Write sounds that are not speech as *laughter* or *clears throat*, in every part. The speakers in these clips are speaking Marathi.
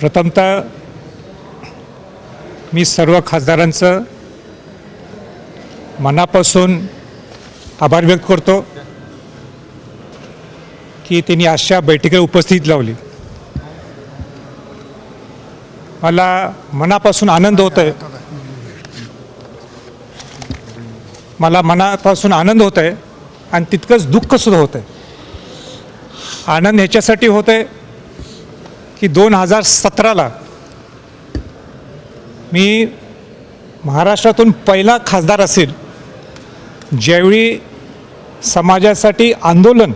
प्रथमतः मी सर्व खासदारांचं मनापासून आभार व्यक्त करतो की त्यांनी आजच्या बैठकीला उपस्थित लावली. मला मनापासून आनंद होत आहे मला मनापासून आनंद होत आहे आणि तितकंच दुःखसुद्धा होत आहे आनंद ह्याच्यासाठी होत आहे की दोन हजार सतराला मी महाराष्ट्रातून पहिला खासदार असेल ज्यावेळी समाजासाठी आंदोलन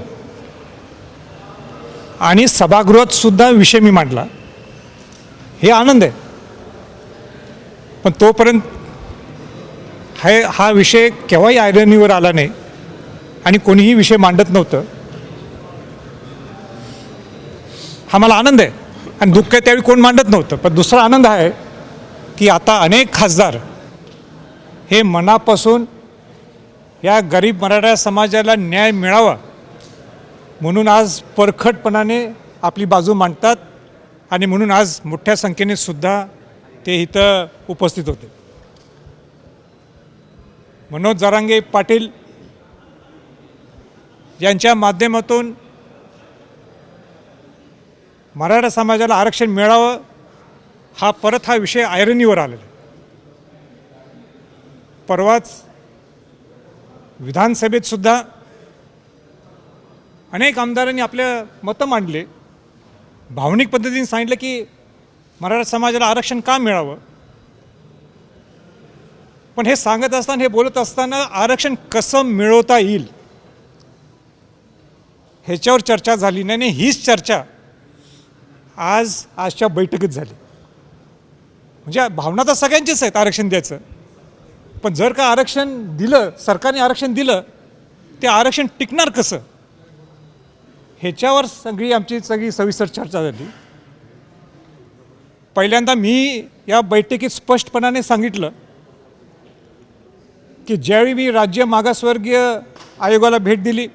आणि सभागृहात सुद्धा विषय मी मांडला. हे आनंद आहे. पण तोपर्यंत हे हा विषय केव्हाही आयरनीवर आला नाही आणि कोणीही विषय मांडत नव्हतं. हा मला आनंद आहे. आणि दुःख आहे त्यावेळी कोण मांडत नव्हतं. पण दुसरा आनंद आहे की आता अनेक खासदार हे मनापासून या गरीब मराठा समाजाला न्याय मिळावा म्हणून आज परखटपणाने आपली बाजू मांडतात आणि म्हणून आज मोठ्या संख्येने सुद्धा ते इथं उपस्थित होते. मनोज जरांगे पाटील यांच्या माध्यमातून मराठा समाजाला आरक्षण मिळावं हा परत हा विषय आयरनीवर आलेला आहे. परवाच विधानसभेत सुद्धा अनेक आमदारांनी आपलं मतं मांडले. भावनिक पद्धतीने सांगितलं की मराठा समाजाला आरक्षण का मिळावं? पण हे सांगत असताना हे बोलत असताना आरक्षण कसं मिळवता येईल? ह्याच्यावर चर्चा झाली नाही नाही हीच चर्चा आज आजच्या बैठकीत झाली. म्हणजे भावना तर सगळ्यांचीच आहेत आरक्षण द्यायचं. पण जर का आरक्षण दिलं सरकारने आरक्षण दिलं ते आरक्षण टिकणार कसं? ह्याच्यावर सगळी आमची सगळी सविस्तर चर्चा झाली. पहिल्यांदा मी या बैठकीत स्पष्टपणाने सांगितलं की ज्यावेळी मी राज्य मागासवर्गीय आयोगाला भेट दिली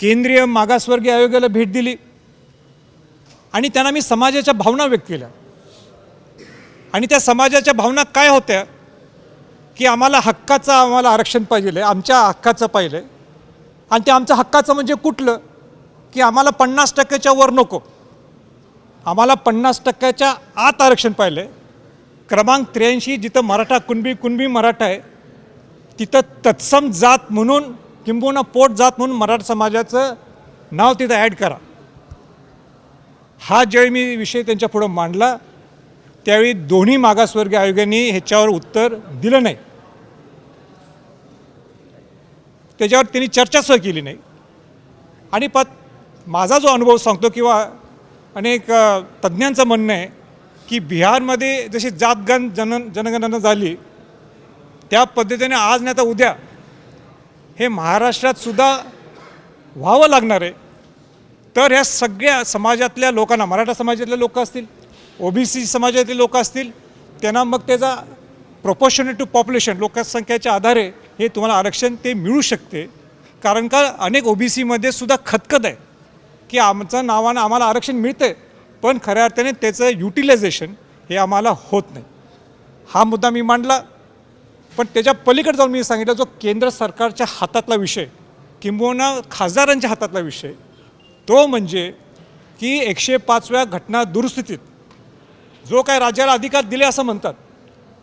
केंद्रीय मागासवर्गीय आयोगाला भेट दिली आणि त्यांना मी समाजाच्या भावना व्यक्त केल्या. आणि त्या समाजाच्या भावना काय होत्या? की आम्हाला हक्काचं आम्हाला आरक्षण पाहिजे आमच्या हक्काचं पाहिलं आणि ते आमचं हक्काचं म्हणजे कुठलं? की आम्हाला पन्नास टक्क्याच्या वर नको. आम्हाला पन्नास टक्क्याच्या आत आरक्षण पाहिलं क्रमांक त्र्याऐंशी जिथं मराठा कुणबी कुणबी मराठा आहे तिथं तत्सम जात म्हणून किंबहुना पोट जात म्हणून मराठा समाजाचं नाव तिथं ॲड करा. हा ज्यावेळी मी विषय त्यांच्या पुढं मांडला त्यावेळी दोन्ही मागासवर्गीय आयोगांनी ह्याच्यावर उत्तर दिलं नाही. त्याच्यावर त्यांनी चर्चासुद्धा केली नाही. आणि पत माझा जो अनुभव सांगतो किंवा अनेक तज्ज्ञांचं म्हणणं आहे की बिहारमध्ये जशी जातगण जन जनगणना झाली त्या पद्धतीने आज नाही तर उद्या हे महाराष्ट्रात सुद्धा व्हावं लागणार आहे. तर ह्या सगळ्या समाजातल्या लोकांना मराठा समाजातले लोक असतील ओबीसी समाजातले लोक असतील त्यांना मग त्याचा प्रपोर्शनेट टू पॉप्युलेशन लोकसंख्येच्या आधारे हे तुम्हाला आरक्षण ते मिळू शकते. कारण का अनेक ओबीसीमध्ये सुद्धा खतखत आहे की आमचं नावानं आम्हाला आरक्षण मिळतं आहे पण खऱ्या अर्थाने त्याचं युटिलायझेशन हे आम्हाला होत नाही. हा मुद्दा मी मांडला पण त्याच्या पलीकडे जाऊन मी सांगितलं जो केंद्र सरकारच्या हातातला विषय किंबहुना खासदारांच्या हातातला विषय तो म्हणजे की एकशे पाचव्या घटना दुरुस्तीत जो काय राज्याला अधिकार दिले असं म्हणतात.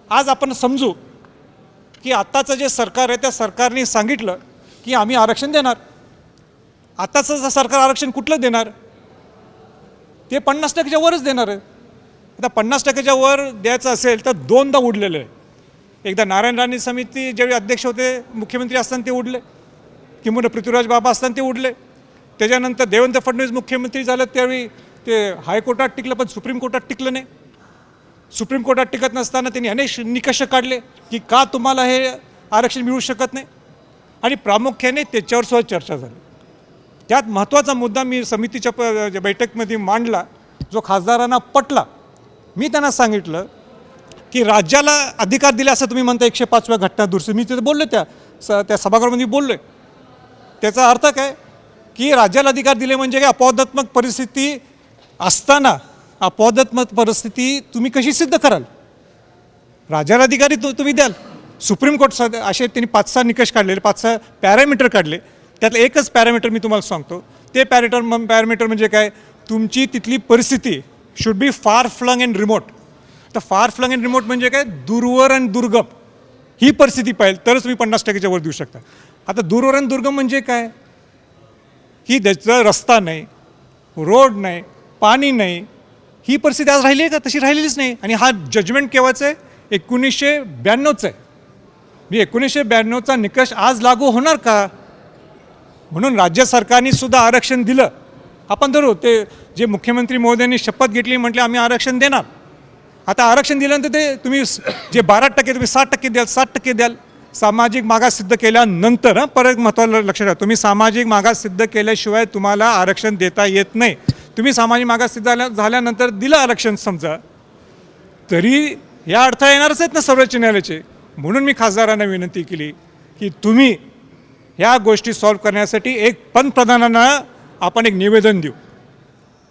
आज आपण समजू की आत्ताचं जे सरकार आहे त्या सरकारने सांगितलं की आम्ही आरक्षण देणार. आत्ताचं जर सरकार आरक्षण कुठलं देणार? ते पन्नास टक्क्याच्या वरच देणार आहे. आता पन्नास टक्क्याच्या वर द्यायचं असेल तर दोनदा उडलेलं आहे. एकदा नारायण राणे समिती ज्यावेळी अध्यक्ष होते मुख्यमंत्री असताना ते उडले. किंवा पृथ्वीराज बाबा असताना ते उडले. त्याच्यानंतर देवेंद्र फडणवीस मुख्यमंत्री झालं त्यावेळी ते हायकोर्टात टिकलं पण सुप्रीम कोर्टात टिकलं नाही. सुप्रीम कोर्टात टिकत नसताना त्यांनी अनेक निकष काढले की का तुम्हाला हे आरक्षण मिळू शकत नाही? आणि प्रामुख्याने त्याच्यावर सुद्धा चर्चा झाली. त्यात महत्त्वाचा मुद्दा मी समितीच्या प बैठकमध्ये मांडला जो खासदारांना पटला. मी त्यांना सांगितलं की राज्याला अधिकार दिले असं तुम्ही म्हणता एकशे पाचव्या घटना दुरुस्ती. मी तिथे बोललो त्या स त्या सभागृहामध्ये बोललो आहे त्याचा अर्थ काय? की राज्याला अधिकार दिले म्हणजे काय? अपवादात्मक परिस्थिती असताना अपवादात्मक परिस्थिती तुम्ही कशी सिद्ध कराल? राज्याला अधिकारी तु तुम्ही द्याल. सुप्रीम कोर्ट सद असे त्यांनी पाच सहा निकष काढलेले पाच सहा पॅरामीटर काढले. त्यातलं एकच पॅरामीटर मी तुम्हाला सांगतो. ते पॅरेटर पॅरामीटर म्हणजे काय? तुमची तिथली परिस्थिती शुड बी फार फ्लंग अँड रिमोट तर फार फ्लंग अँड रिमोट म्हणजे काय? दूरवर आणि दुर्गम. ही परिस्थिती पाहिजे तरच तुम्ही पन्नास टक्क्याच्या वर देऊ शकता. आता दूरवर आणि दुर्गम म्हणजे काय? की त्याचा रस्ता नाही रोड नाही पाणी नाही ही परिस्थिती आज राहिली आहे का? तशी राहिलेलीच नाही. आणि हा जजमेंट केव्हाचं आहे? एकोणीसशे ब्याण्णवचं आहे. मी एकोणीसशे ब्याण्णवचा निकष आज लागू होणार का? म्हणून राज्य सरकारने सुद्धा आरक्षण दिलं. आपण धरू ते जे मुख्यमंत्री महोदयांनी शपथ घेतली म्हटले आम्ही आरक्षण देणार. आता आरक्षण दिल्यानंतर ते तुम्ही जे बारा टक्के तुम्ही साठ टक्के द्याल साठ टक्के द्याल. सामाजिक मागास सिद्ध केल्यानंतर परत महत्त्वाचं लक्षात ठेवा. तुम्ही सामाजिक मागास सिद्ध केल्याशिवाय तुम्हाला आरक्षण देता येत नाही. तुम्ही सामाजिक मागास सिद्ध झाल्या झाल्यानंतर दिलं आरक्षण समजा तरी या अडथळा येणारच आहेत ना सर्वोच्च न्यायालयाचे म्हणून मी खासदारांना विनंती केली की तुम्ही ह्या गोष्टी सॉल्व्ह करण्यासाठी एक पंतप्रधानांना आपण एक निवेदन देऊ.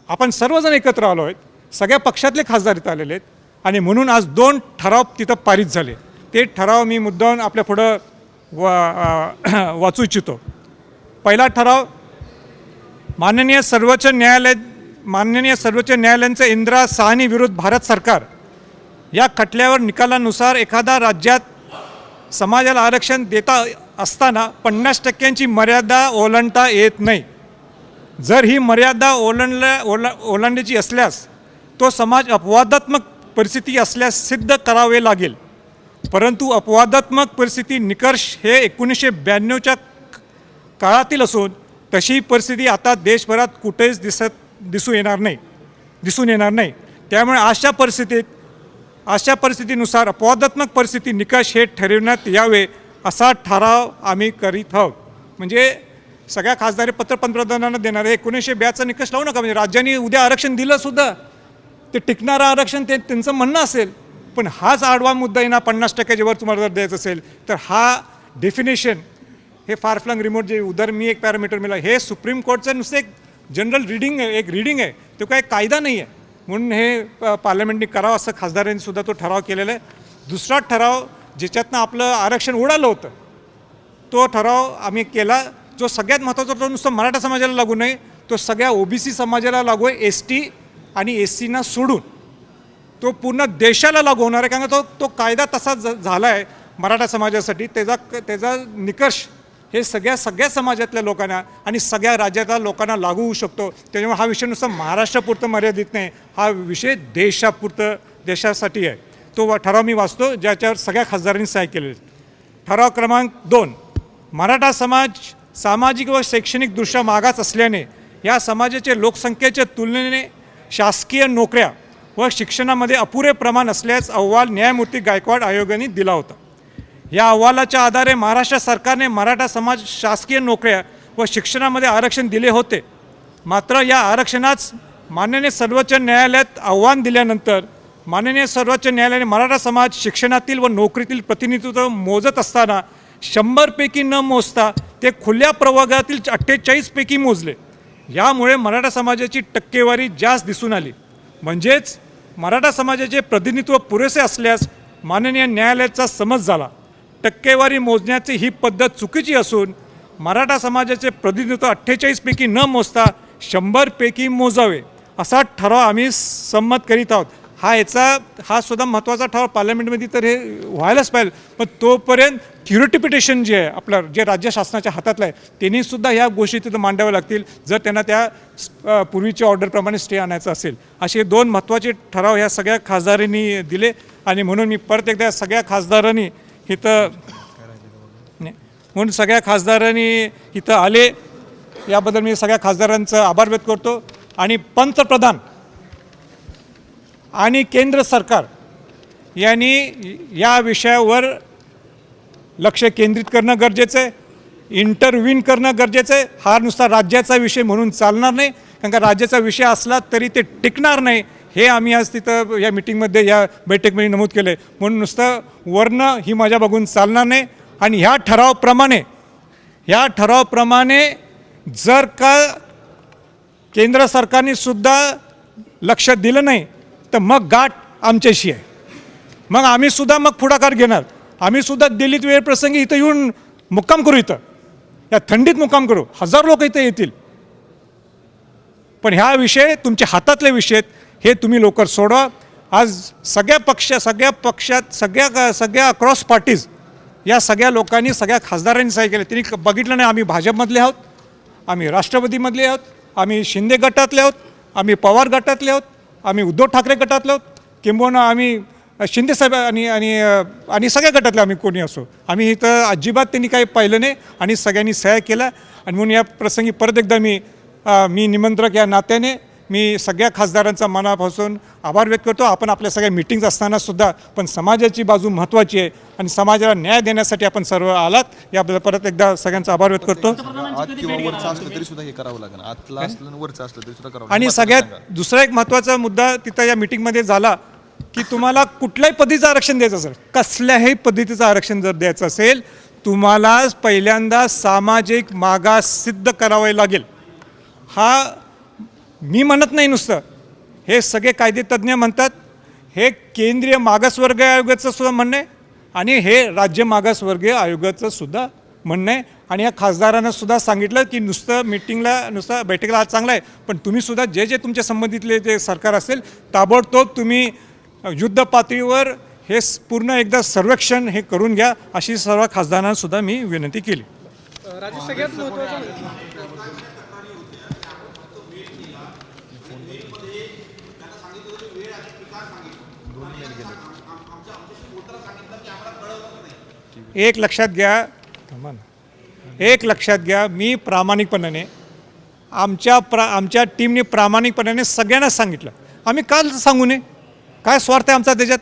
आपण सर्वजण एकत्र आलो आहेत. सगळ्या पक्षातले खासदार इथं आलेले आहेत. आणि म्हणून आज दोन ठराव तिथं पारित झाले. ते ठराव मी मुद्दाम आपल्या पुढं वा *clears throat* वाचू इच्छितो. पहिला ठराव माननीय सर्वोच्च न्यायालय माननीय सर्वोच्च न्यायालयांचं इंदिरा साहनी विरुद्ध भारत सरकार या खटल्यावर निकालानुसार एखादा राज्यात समाजाला आरक्षण देता असताना पन्नास टक्क्यांची मर्यादा ओलांडता येत नाही. जर ही मर्यादा ओलांडल्या ओला ओलांडायची असल्यास तो समाज अपवादात्मक परिस्थिती असल्यास सिद्ध करावे लागेल. परंतु अपवादात्मक परिस्थिती निकष हे एकोणीसशे ब्याण्णवच्या काळातील असून तशी परिस्थिती आता देशभरात कुठेच दिसत दिसू येणार नाही दिसून येणार नाही. त्यामुळे अशा परिस्थितीत अशा परिस्थितीनुसार अपवादात्मक परिस्थिती निकष हे ठरविण्यात यावे असा ठराव आम्ही करीत आहोत. म्हणजे सगळ्या खासदारी पत्र पंतप्रधानांना देणार आहे एकोणीसशे ब्याचा निकष लावू नका. म्हणजे राज्यांनी उद्या आरक्षण दिलंसुद्धा ते टिकणारं आरक्षण ते त्यांचं म्हणणं असेल. पण हाच आडवा मुद्दा आहे ना पन्नास टक्क्याच्या वर तुम्हाला जर द्यायचं असेल तर हा डेफिनेशन हे फार फ्लंग रिमोट जे उदर मी एक पॅरामीटर मिळाला हे सुप्रीम कोर्टचं नुसतं एक जनरल रिडिंग आहे एक रिडिंग आहे. तो काय कायदा नाही आहे. म्हणून हे प- पार्लमेंटने करावं असं खासदारांनी सुद्धा तो ठराव केलेला आहे. दुसरा ठराव ज्याच्यातनं आपलं आरक्षण उडालं होतं तो ठराव आम्ही केला. जो सगळ्यात महत्त्वाचा तो नुसतं मराठा समाजाला लागू नये तो सगळ्या ओबीसी समाजाला लागू आहे एस टी आणि एस सीना सोडून. तो पूर्ण देशाला लागू होणार आहे. कारण का तो तो कायदा तसा झाला आहे मराठा समाजासाठी. त्याचा त्याचा निकष हे सगळ्या सगळ्या समाजातल्या लोकांना आणि सगळ्या राज्यातल्या लोकांना लागू होऊ शकतो. त्याच्यामुळे हा विषय नुसता महाराष्ट्रापुरतं मर्यादित नाही. हा विषय देशापुरतं देशासाठी आहे. तो वा- ठराव मी वाचतो ज्याच्यावर सगळ्या खासदारांनी सहाय केले ठराव क्रमांक दोन. मराठा समाज सामाजिक व शैक्षणिकदृष्ट्या मागास असल्याने या समाजाचे लोकसंख्येच्या तुलनेने शासकीय नोकऱ्या व शिक्षणामध्ये अपुरे प्रमाण असल्यास अहवाल न्यायमूर्ती गायकवाड आयोगाने दिला होता. या अहवालाच्या आधारे महाराष्ट्र सरकारने मराठा समाज शासकीय नोकऱ्या व शिक्षणामध्ये आरक्षण दिले होते. मात्र या आरक्षणास माननीय सर्वोच्च न्यायालयात आव्हान दिल्यानंतर माननीय सर्वोच्च न्यायालयाने मराठा समाज शिक्षणातील व नोकरीतील प्रतिनिधित्व मोजत असताना शंभरपैकी न मोजता ते खुल्या प्रवर्गातील अठ्ठेचाळीसपैकी मोजले. यामुळे मराठा समाजाची टक्केवारी जास्त दिसून आली. म्हणजेच मराठा समाजाचे प्रतिनिधित्व पुरेसे असल्यास माननीय न्यायालयाचा समज झाला. टक्केवारी मोजण्याची ही पद्धत चुकीची असून मराठा समाजाचे प्रतिनिधित्व अठ्ठेचाळीसपैकी न मोजता शंभरपैकी मोजावे असा ठराव आम्ही संमत करीत आहोत. हा याचा हा सुद्धा महत्त्वाचा ठराव पार्लमेंटमध्ये तर हे व्हायलाच पाहिजे पण तोपर्यंत थ्युरिटिपिटेशन जे आहे आपलं जे राज्य शासनाच्या हातातलं आहे त्यांनी सुद्धा ह्या गोष्टी तिथं मांडाव्या लागतील. जर त्यांना त्या पूर्वीच्या ऑर्डरप्रमाणे स्टे आणायचा असेल. असे दोन महत्त्वाचे ठराव ह्या सगळ्या खासदारांनी दिले आणि म्हणून मी परत एकदा सगळ्या खासदारांनी इथं म्हणून सगळ्या खासदारांनी इथं आले. याबद्दल मी सगळ्या खासदारांचं आभार व्यक्त करतो. आणि पंतप्रधान आणि केंद्र सरकार यांनी या विषयावर लक्ष केंद्रित करणं गरजेचं आहे. इंटरव्हीन करणं गरजेचं आहे. हा नुसता राज्याचा विषय म्हणून चालणार नाही. कारण का राज्याचा विषय असला तरी ते टिकणार नाही. हे आम्ही आज तिथं या मिटिंगमध्ये या बैठकीमध्ये नमूद केलं आहे म्हणून नुसतं वर्ण ही माझ्या बघून चालणार नाही. आणि ह्या ठरावाप्रमाणे ह्या ठरावाप्रमाणे जर का केंद्र सरकारने सुद्धा लक्ष दिलं नाही तर मग गाठ आमच्याशी आहे. मग आम्हीसुद्धा मग पुढाकार घेणार. आम्ही सुद्धा दिल्लीत वेळ प्रसंगी इथं येऊन मुक्काम करू इथं. या थंडीत मुक्काम करू. हजार लोक इथं येतील. पण ह्या विषय तुमच्या हातातले विषय आहेत. हे तुम्ही लवकर सोडवा आज सगळ्या पक्ष सगळ्या पक्षात सगळ्या सगळ्या अक्रॉस पार्टीज या सगळ्या लोकांनी सगळ्या खासदारांनी सही केले. त्यांनी बघितलं नाही आम्ही भाजपमधले आहोत. आम्ही राष्ट्रवादीमधले आहोत. आम्ही शिंदे गटातले आहोत. आम्ही पवार गटातले आहोत. आम्ही उद्धव ठाकरे गटातले आहोत. किंबहुना आम्ही शिंदे साहेब आणि आणि आणि सगळ्या गटातले आम्ही कोणी असो. आम्ही इथं अजिबात त्यांनी काही पाहिलं नाही आणि सगळ्यांनी सह्या केल्या. आणि म्हणून या प्रसंगी परत एकदा मी मी निमंत्रक या नात्याने मी सगळ्या खासदारांचा मनापासून आभार व्यक्त करतो. आपण आपल्या सगळ्या मिटिंग्स असताना सुद्धा पण समाजाची बाजू महत्त्वाची आहे आणि समाजाला न्याय देण्यासाठी आपण सर्व आलात. याबद्दल परत एकदा सगळ्यांचा आभार व्यक्त करतो. आणि. सगळ्यात सांगा. दुसरा एक महत्त्वाचा मुद्दा तिथं या मिटिंगमध्ये झाला. की तुम्हाला कुठल्याही पद्धतीचं आरक्षण द्यायचं असेल कसल्याही पद्धतीचं आरक्षण जर द्यायचं असेल तुम्हाला पहिल्यांदा सामाजिक मागास सिद्ध करावे लागेल. हा मी म्हणत नाही नुसतं. हे सगळे कायदेतज्ञ म्हणतात. हे केंद्रीय मागासवर्गीय आयोगाचं सुद्धा म्हणणं आहे आणि हे राज्य मागासवर्गीय आयोगाचं सुद्धा म्हणणं आहे. आणि या खासदारांना सुद्धा सांगितलं की नुसतं मिटिंगला नुसतं बैठकीला आज चांगलं आहे पण तुम्हीसुद्धा जे जे तुमच्या संबंधितले जे सरकार असेल ताबडतोब तुम्ही युद्ध पातळीवर हे पूर्ण एकदा सर्वेक्षण हे करून घ्या अशी सर्व खासदारांना सुद्धा मी विनंती केली. राजे सगळ्यात महत्वाचं एक लक्षात घ्या. एक लक्षात घ्या मी प्रामाणिकपणाने आमच्या प्रा आमच्या टीमने प्रामाणिकपणाने सगळ्यांना सांगितलं. आम्ही काल सांगू नये. काय स्वार्थ आहे आमचा त्याच्यात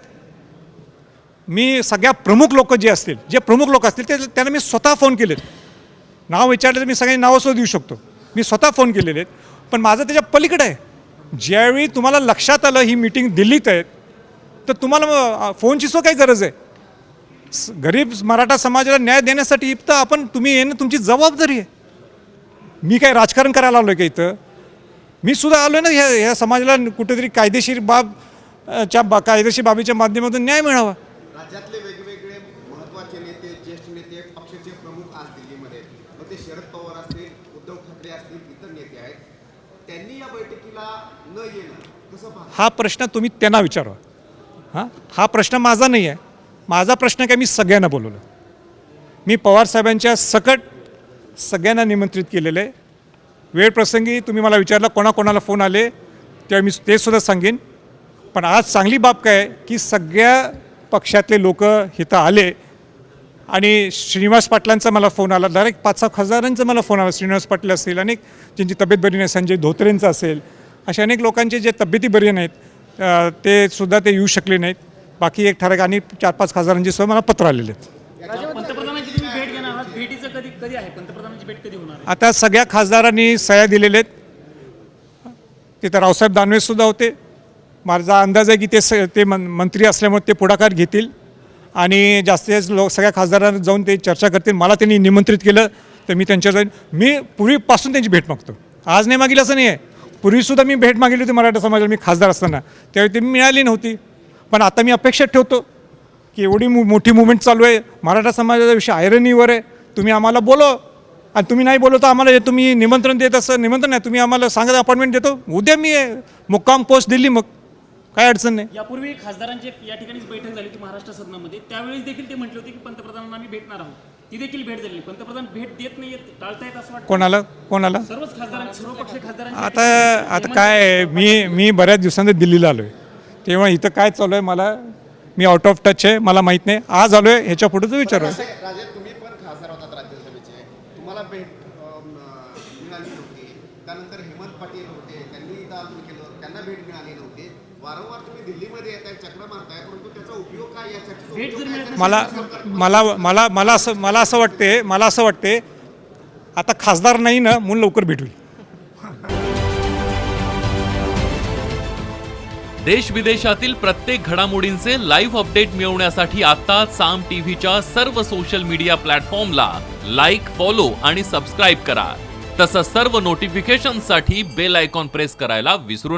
मी सगळ्या प्रमुख लोक जे असतील जे प्रमुख लोक असतील ते त्यांना मी स्वतः फोन केलेत. नाव विचारलं तर मी सगळ्यांनी नावंसुद्धा देऊ शकतो. मी स्वतः फोन केलेले आहेत. पण माझं त्याच्या पलीकडे आहे. ज्यावेळी तुम्हाला लक्षात आलं ही मीटिंग दिल्लीत आहे तर तुम्हाला मग फोनची सो काही गरज आहे. स- गरीब मराठा समाजाला न्याय देण्यासाठी तर आपण तुम्ही येणं तुमची जबाबदारी आहे. मी काय राजकारण करायला आलो आहे का इथं? मी सुद्धा आलो ना ह्या ह्या समाजाला कुठेतरी कायदेशीर बाब च्या बा कायदेशीर बाबीच्या माध्यमातून न्याय मिळावा. राज्यातले वेगवेगळे महत्त्वाचे नेते ज्येष्ठ नेते पक्षाचे प्रमुख आज दिल्लीमध्ये मग ते शरद पवार असतील उद्धव ठाकरे असतील इतर नेते आहेत. त्यांनी या बैठकीला न येणं कसं हा प्रश्न तुम्ही त्यांना विचारा हां? हा प्रश्न माझा नाही आहे. माझा प्रश्न काय? मी सगळ्यांना बोलवलं. मी पवारसाहेबांच्या सकट सगळ्यांना निमंत्रित केलेलं आहे. वेळ प्रसंगी तुम्ही मला विचारलं कोणाकोणाला फोन आले तेव्हा मी ते सुद्धा सांगेन. पण आज चांगली बाब काय की सगळ्या पक्षातले लोक इथं आले आणि श्रीनिवास पाटलांचा मला फोन आला. डायरेक्ट पाच सहा हजारांचा मला फोन आला. श्रीनिवास पाटील असतील अनेक ज्यांची तब्येत बरी नाही संजय धोत्रेंचं असेल असे अनेक लोकांचे जे तब्येती बरी नाहीत ते सुद्धा ते येऊ शकले नाहीत. बाकी एक ठराविक आणि चार पाच खासदारांची सुद्धा मला पत्र आलेले आहेत. आता सगळ्या खासदारांनी सह्या दिलेल्या आहेत. तिथं रावसाहेब दानवे सुद्धा होते. माझा अंदाज आहे की ते स ते मन मंत्री असल्यामुळे ते पुढाकार घेतील. आणि जास्तीत जास्त लोक सगळ्या खासदारांना जाऊन ते चर्चा करतील. मला त्यांनी निमंत्रित केलं तर मी त्यांच्या जाईन मी पूर्वीपासून त्यांची भेट मागतो. आज नाही मागील असं नाही आहे पूर्वीसुद्धा मी भेट मागितली होती मराठा समाजाला मी खासदार असताना. त्यावेळी ती मिळाली नव्हती. पण आता मी अपेक्षा ठेवतो की एवढी मु मोठी मुवमेंट चालू आहे. मराठा समाजाचा विषय आयरनीवर आहे. तुम्ही आम्हाला बोलो. आणि तुम्ही नाही बोलवता आम्हाला तुम्ही निमंत्रण देत असं निमंत्रण नाही तुम्ही आम्हाला सांगत अपॉइंटमेंट देतो. उद्या मी आहे. मुक्काम पोस्ट दिली मग. काय अडचण नाही. यापूर्वी खासदारांची या ठिकाणीच बैठक झाली होती महाराष्ट्र सदनामध्ये. त्यावेळेस देखील ते म्हटले होते की पंतप्रधानांना आम्ही भेटणार आहोत. ती देखील भेट झाली पंतप्रधान भेट देत नाहीयेत टाळतायत असं वाटतं? कोणाला? कोणाला? सर्वच खासदारांची सर्व पक्ष खासदारांची आता आता काय आहे, मी मी बऱ्याच दिवसांनी दिल्लीला आलो आहे तेव्हा इथं काय चालू आहे मला मी आउट ऑफ टच आहे. मला माहीत नाही. आज आलो आहे ह्याच्या पुढेच विचारू. राजे तुम्ही पण खासदार होतात राज्यसभेचे तुम्हाला भेट अं, मिळाली नव्हती त्यानंतर हेमंत पाटील होते त्यांनी इथं आंदोलन केलं त्यांना भेट मिळाली नव्हती वारंवार तुम्ही दिल्लीमध्ये येताय चक्र मारताय परंतु त्याचा उपयोग काय या चर्चेचा भेट उपयोग जर काय? मिळत मला मला मला मला असं मला असं वाटते मला असं वाटते आता खासदार नाही ना म्हणून लवकर भेट देश विदेशातील प्रत्येक घडामोडींचे लाईव्ह अपडेट मिळवण्यासाठी आता साम टीव्हीच्या सर्व सोशल मीडिया प्लॅटफॉर्मला लाईक फॉलो आणि सबस्क्राईब करा. तसंच सर्व नोटिफिकेशनसाठी बेल आयकॉन प्रेस करायला विसरू नका.